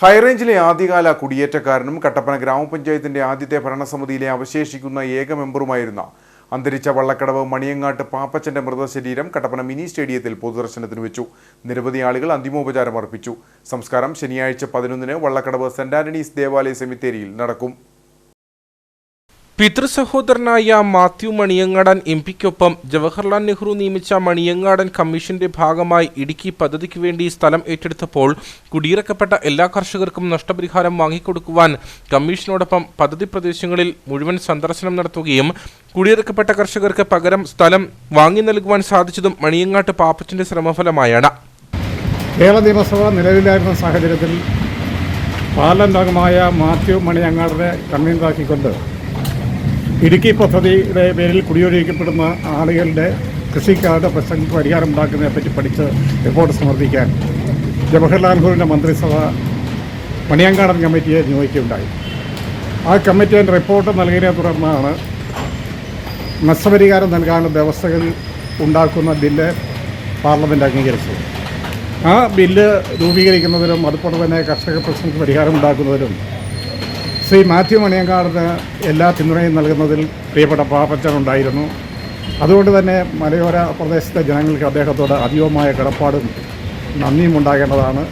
ഹൈറേഞ്ചിലെ ആദ്യകാല കുടിയേറ്റക്കാരനും കട്ടപ്പന ഗ്രാമപഞ്ചായത്തിന്റെ ആദ്യത്തെ ഭരണസമിതിയിലെ അവശേഷിക്കുന്ന ഏക മെമ്പറുമായിരുന്ന അന്തരിച്ച വള്ളക്കടവ് മണിയങ്ങാട്ട് പാപ്പച്ചന്റെ മൃതശരീരം കട്ടപ്പന മിനി സ്റ്റേഡിയത്തിൽ പൊതുദർശനത്തിന് വെച്ചു. നിരവധി ആളുകൾ അന്തിമോപചാരം അർപ്പിച്ചു. സംസ്കാരം ശനിയാഴ്ച പതിനൊന്നിന് വള്ളക്കടവ് സെന്റ് ആന്റണീസ് ദേവാലയ സെമിത്തേരിയിൽ നടക്കും. പിതൃസഹോദരനായ മാത്യു മണിയങ്ങാടൻ എം പിക്കൊപ്പം ജവഹർലാൽ നെഹ്റു നിയമിച്ച മണിയങ്ങാടൻ കമ്മീഷന്റെ ഭാഗമായി ഇടുക്കി പദ്ധതിക്ക് വേണ്ടി സ്ഥലം ഏറ്റെടുത്തപ്പോൾ കുടിയിറക്കപ്പെട്ട എല്ലാ കർഷകർക്കും നഷ്ടപരിഹാരം വാങ്ങിക്കൊടുക്കുവാൻ കമ്മീഷനോടൊപ്പം പദ്ധതി പ്രദേശങ്ങളിൽ മുഴുവൻ സന്ദർശനം നടത്തുകയും കുടിയിറക്കപ്പെട്ട കർഷകർക്ക് പകരം സ്ഥലം വാങ്ങി നൽകുവാൻ സാധിച്ചതും മണിയങ്ങാട്ട് പാപ്പച്ചന്റെ ശ്രമഫലമായാണ്. കേരള നിയമസഭ നിലവിലായിരുന്ന സാഹചര്യത്തിൽ പാർലമെന്റ് അംഗമായ മാത്യു മണിയങ്ങാടിനെ കൺവീനറാക്കിക്കൊണ്ട് ഇടുക്കി പദ്ധതിയുടെ പേരിൽ കുടിയൊഴിക്കപ്പെടുന്ന ആളുകളുടെ കൃഷിക്കാരുടെ പ്രശ്നങ്ങൾക്ക് പരിഹാരം ഉണ്ടാക്കുന്നതിനെ പറ്റി പഠിച്ച് റിപ്പോർട്ട് സമർപ്പിക്കാൻ ജവഹർലാൽ നെഹ്റുവിന്റെ മന്ത്രിസഭ മണിയങ്കാടൻ കമ്മിറ്റിയെ നിയോഗിക്കുകയുണ്ടായി. ആ കമ്മിറ്റി അതിന്റെ റിപ്പോർട്ട് നൽകിയതിനെ തുടർന്നാണ് നഷ്ടപരിഹാരം നൽകാനുള്ള വ്യവസ്ഥകൾ ഉണ്ടാക്കുന്ന ബില്ല് പാർലമെന്റ് അംഗീകരിച്ചത്. ആ ബില്ല് രൂപീകരിക്കുന്നതിനും അതുപോലെ തന്നെ കർഷക പ്രശ്നങ്ങൾക്ക് പരിഹാരം ഉണ്ടാക്കുന്നതിലും ശ്രീ മാത്യു മണിയങ്കാടിന് എല്ലാ പിന്തുണയും നൽകുന്നതിൽ പ്രിയപ്പെട്ട പാപ്പച്ചൻ ഉണ്ടായിരുന്നു അതുകൊണ്ട് തന്നെ മലയോര പ്രദേശത്തെ ജനങ്ങൾക്ക് അദ്ദേഹത്തോട് അതീവമായ കടപ്പാടും നന്ദിയും ഉണ്ടാകേണ്ടതാണ്.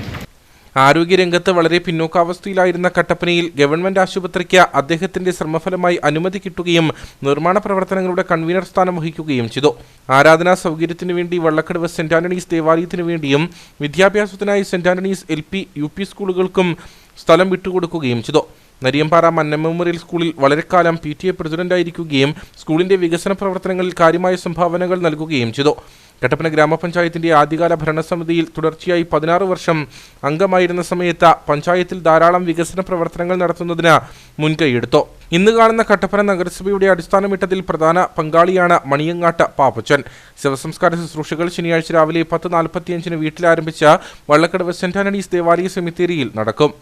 ആരോഗ്യരംഗത്ത് വളരെ പിന്നോക്കാവസ്ഥയിലായിരുന്ന കട്ടപ്പനയിൽ ഗവൺമെന്റ് ആശുപത്രിക്ക് അദ്ദേഹത്തിന്റെ ശ്രമഫലമായി അനുമതി കിട്ടുകയും നിർമ്മാണ പ്രവർത്തനങ്ങളുടെ കൺവീനർ സ്ഥാനം വഹിക്കുകയും ചെയ്തു. ആരാധനാ സൗകര്യത്തിനു വേണ്ടി വള്ളക്കടവ് സെന്റ് ആന്റണീസ് ദേവാലയത്തിനു വേണ്ടിയും വിദ്യാഭ്യാസത്തിനായി saint Antony's L P U P സ്കൂളുകൾക്കും സ്ഥലം വിട്ടുകൊടുക്കുകയും ചെയ്തു. നരിയമ്പാറ മന്ന മെമ്മോറിയൽ സ്കൂളിൽ വളരെക്കാലം പി ടി എ പ്രസിഡന്റായിരിക്കുകയും സ്കൂളിന്റെ വികസന പ്രവർത്തനങ്ങളിൽ കാര്യമായ സംഭാവനകൾ നൽകുകയും ചെയ്തു. കട്ടപ്പന ഗ്രാമപഞ്ചായത്തിന്റെ ആദ്യകാല ഭരണസമിതിയിൽ തുടർച്ചയായി പതിനാറ് വർഷം അംഗമായിരുന്ന സമയത്ത് പഞ്ചായത്തിൽ ധാരാളം വികസന പ്രവർത്തനങ്ങൾ നടത്തുന്നതിന് മുൻകൈയെടുത്തു. ഇന്ന് കാണുന്ന കട്ടപ്പന നഗരസഭയുടെ അടിസ്ഥാനമിട്ടതിൽ പ്രധാന പങ്കാളിയാണ് മണിയങ്ങാട്ട് പാപ്പച്ചൻ. ശിവസംസ്കാര ശുശ്രൂഷകൾ ശനിയാഴ്ച രാവിലെ പത്ത് നാൽപ്പത്തിയഞ്ചിന് വീട്ടിലാരംഭിച്ച വള്ളക്കടവ് സെന്റ് ആന്റണീസ് ദേവാലയ സെമിത്തേരിയിൽ നടക്കും.